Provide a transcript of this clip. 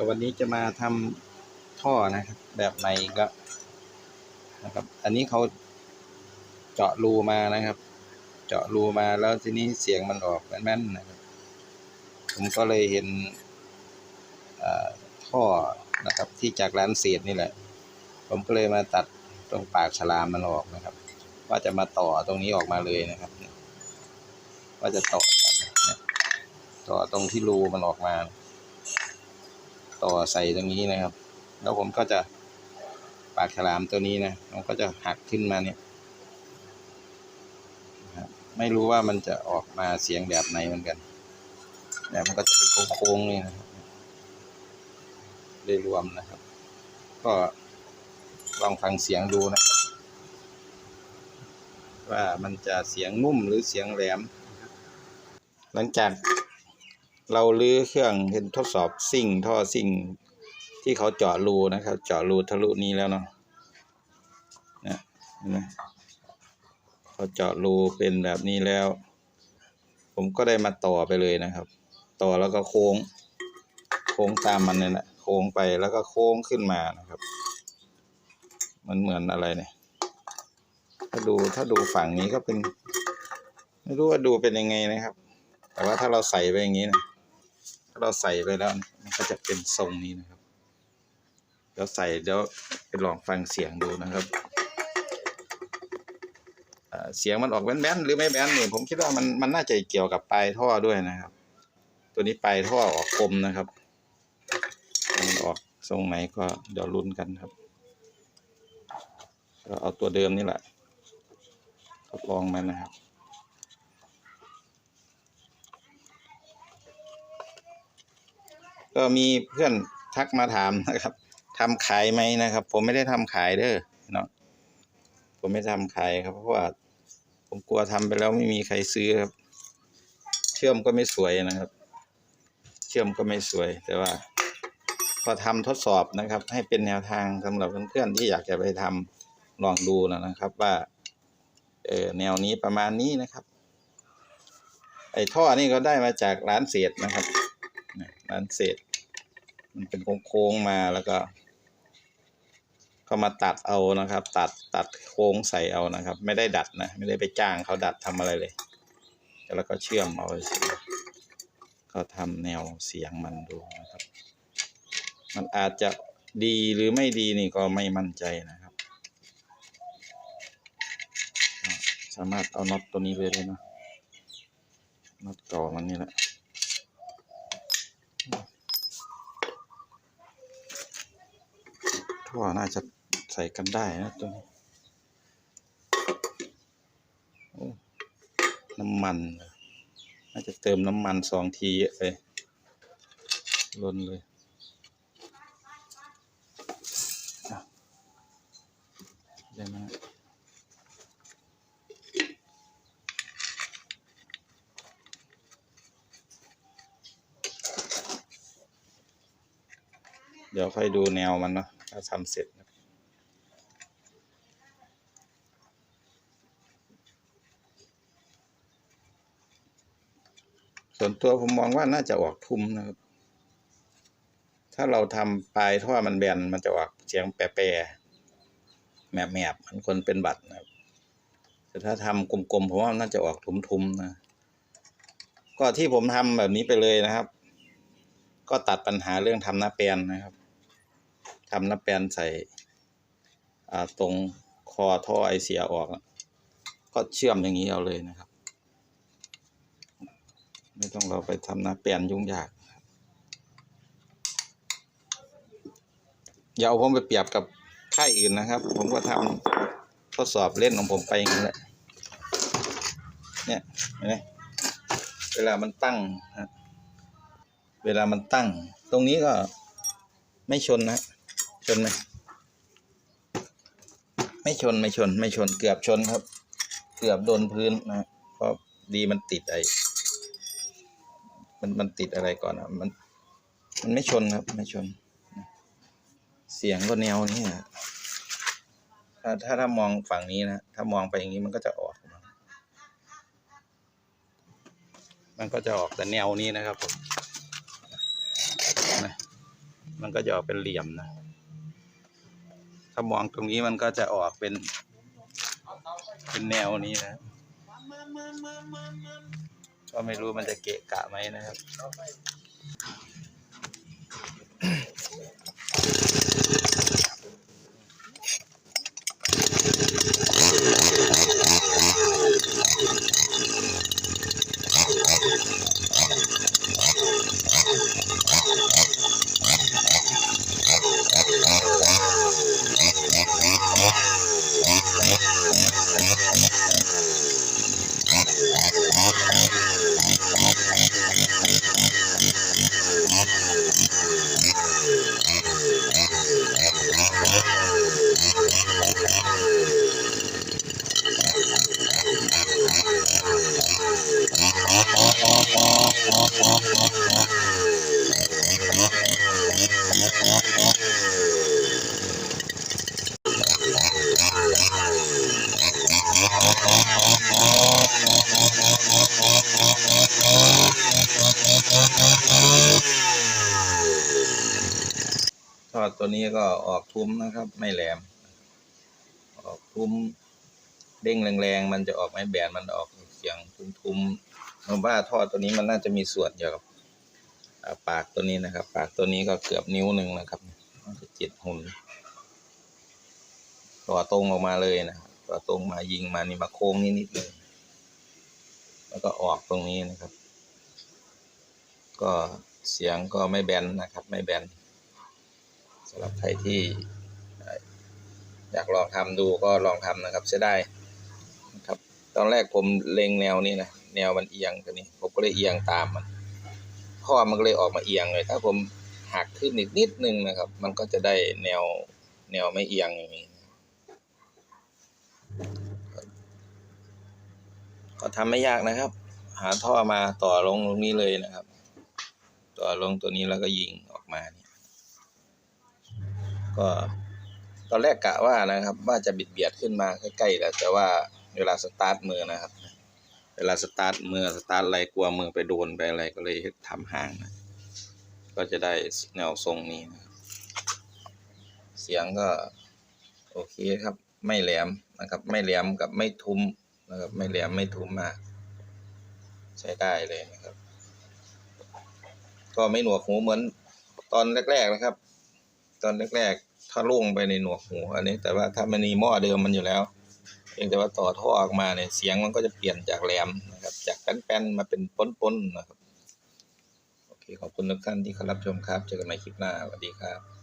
ก็วันนี้จะมาทำท่อนะครับ แบบใหม่ก็นะครับ อันนี้เขาเจาะรูมานะครับ เจาะรูมาแล้วทีนี้เสียงมันออกแม่นๆนะครับ ผมก็เลยเห็นท่อนะครับที่จากร้านเศษนี่แหละ ผมก็เลยมาตัดตรงปากฉลามมันออกนะครับ ว่าจะมาต่อตรงนี้ออกมาเลยนะครับ ว่าจะต่อต่อตรงที่รูมันออกมา ต่อใส่ตรงนี้นะครับ แล้วผมก็จะปากฉลามตัวนี้นะมันก็จะหักขึ้นมาเนี่ยไม่รู้ว่ามันจะออกมาเสียงแบบไหนเหมือนกันแต่มันก็จะเป็นโค้งๆนี่นะครับเลยรวมนะครับ ก็ลองฟังเสียงดูนะครับ ว่ามันจะเสียงนุ่มหรือเสียงแหลม หลังจาก เราลื้อเครื่องเห็นทดสอบซิ่งท่อซิ่งที่เขาเจาะรูนะครับ เจาะรูทะลุนี้แล้วเนาะนี่ยเห็นไหมเขาเจาะรูเป็นแบบนี้แล้ว ผมก็ได้มาต่อไปเลยนะครับ ต่อแล้วก็โค้ง โค้งตามมันเนี่ยแหละโค้งไปแล้วก็โค้งขึ้นมานะครับ มันเหมือนอะไรเนี่ย ถ้าดูถ้าดูฝั่งนี้ก็เป็น ไม่รู้ว่าดูเป็นยังไงนะครับ แต่ว่าถ้าเราใส่ไปอย่างนี้นะ เราใส่ไปแล้วมันก็จะเป็นทรงนี้นะครับเดี๋ยวใส่เดี๋ยวไปลองฟังเสียงดูนะครับเสียงมันออกแบนๆหรือไม่แบนเนี่ยผมคิดว่ามันมันน่าจะเกี่ยวกับปลายท่อด้วยนะครับ ตัวนี้ปลายท่อออกคมนะครับมันออกทรงไหนก็เดี๋ยวลุ้นกันครับก็เอาตัวเดิมนี่แหละทดลองมันนะครับ ก็มีเพื่อนทักมาถามนะครับทำขายไหมนะครับ ผมไม่ได้ทำขายเด้อเนาะผมไม่ทำขายครับ เพราะว่า ผมกลัวทำไปแล้วไม่มีใครซื้อครับ เชื่อมก็ไม่สวยนะครับ เชื่อมก็ไม่สวย แต่ว่า พอทำทดสอบนะครับ ให้เป็นแนวทางสำหรับเพื่อนๆที่อยากจะไปทำลองดูนะครับว่าเออแนวนี้ประมาณนี้นะครับ ไอ้ท่อนี่ก็ได้มาจากร้านเศษนะครับร้านเศษ มันเป็นโค้งๆมาแล้วก็ ก็มาตัดเอานะครับ ตัดตัดโค้งใส่เอานะครับ ไม่ได้ดัดนะ ไม่ได้ไปจ้างเขาดัดทำอะไรเลย แล้วก็เชื่อมเอาเฉยก็ทำแนวเสียงมันดูนะครับ มันอาจจะดีหรือไม่ดีนี่ก็ไม่มั่นใจนะครับ สามารถเอาน็อตตัวนี้เลยได้นะน็อตเก่ามันนี่แหละ ท่อน่าจะใส่กันได้นะตัวนี้น้ำมัน น่าจะเติมน้ำมันสองทีเลยล้นเลยได้ไหมเดี๋ยวค่อยดูแนวมันเนาะ ถ้าทำเสร็จนะส่วนตัวผมมองว่าน่าจะออกทุ้มนะครับ ถ้าเราทำปลายท่อมันแบนมันจะออกเสียงแปรๆแมบๆเหมือนคนเป็นบัตรนะครับ แต่ถ้าทำกลมๆผมว่าน่าจะออกทุ้มๆนะ ก็ที่ผมทำแบบนี้ไปเลยนะครับ ก็ตัดปัญหาเรื่องทำหน้าแปลนนะครับ ทำน้าแปลนใส่ตรงคอท่อไอเสียออก ก็เชื่อมอย่างนี้เอาเลยนะครับ ไม่ต้องเราไปทำน้าแปลนยุ่งยากอย่าเอาผมไปเปรียบกับค่ายอื่นนะครับ ผมก็ทำทดสอบเล่นของผมไปอย่างนี้แหละเนี่ยเห็นไหมเวลามันตั้งเวลามันตั้ง ตรงนี้ก็ไม่ชนนะ ชนไหมไม่ชนไม่ชน ไม่ชนเกือบชนครับ เกือบโดนพื้นนะเพราะดีมันติดไอมันมันติดอะไรก่อนอะมันมันไม่ชนครับ ไม่ชน เสียงก็แนวนี้อะถ้าถ้าถ้ามองฝั่งนี้นะถ้ามองไปอย่างนี้มันก็จะออกมามันก็จะออกแต่แนวนี้นะครับผมนะมันก็จะออกเป็นเหลี่ยมนะ ถ้ามองตรงนี้มันก็จะออกเป็น เป็นแนวนี้นะก็ไม่รู้มันจะเกะกะไหมนะครับ อดตัวนี้ก็ออกทุ้มนะครับ ไม่แหลม ออกทุ้มเด้งแรงๆ มันจะออกไม้แบนมันออกเสียงทุ้มๆผมว่าทอดตัวนี้มันน่าจะมีส่วนเกี่ยวกับอ่าปากตัวนี้นะครับ ปากตัวนี้ก็เกือบนิ้วหนึ่งนะครับจะจิตหุ่นต่อตรงออกมาเลยนะครับต่อตรงมายิงมานี่มาโค้งนิดนิดเลยแล้วก็ออกตรงนี้นะครับ ก็เสียงก็ไม่แบนนะครับ ไม่แบน สำหรับใครที่อยากลองทำดูก็ลองทำนะครับเสียดายครับตอนแรกผมเล็งแนวนี้นะแนวมันเอียงตัวนี้ ผมก็เลยเอียงตามมันข้อมันก็เลยออกมาเอียงเลยถ้าผมหักขึ้นอีกนิดนึงนะครับ มันก็จะได้แนวแนวไม่เอียงอย่างนี้ก็ทำไม่ยากนะครับ หาท่อมาต่อลงตรงนี้เลยนะครับ ต่อลงตัวนี้แล้วก็ยิงออกมา ก็ ตอนแรกกะว่านะครับ ว่าจะบิดเบียดขึ้นมาใกล้ๆแล้วแต่ว่าเวลาสตาร์ทมือนะครับ เวลาสตาร์ทมือสตาร์ทอะไรกลัวมือไปโดนไปอะไรก็เลยทำห่างนะก็จะได้แนวทรงนี้นะเสียงก็โอเคครับ ไม่แหลมนะครับ ไม่แหลมกับไม่ทุ้มนะครับ ไม่แหลมไม่ทุ้มมาก ใช้ได้เลยนะครับ ก็ไม่หนวกหูเหมือนตอนแรก ๆ นะครับ ตอนแรกๆ ถ้าลุ่งไปในหนวกหูอันนี้ แต่ว่าถ้ามันมีหม้อเดิมมันอยู่แล้วเพียงแต่ว่าต่อท่อออกมาเนี่ยเสียงมันก็จะเปลี่ยนจากแหลมนะครับ จากแป้นๆมาเป็นป้นๆนะครับโอเคขอบคุณทุกท่านที่เข้ารับชมครับเจอกันใหม่คลิปหน้าสวัสดีครับ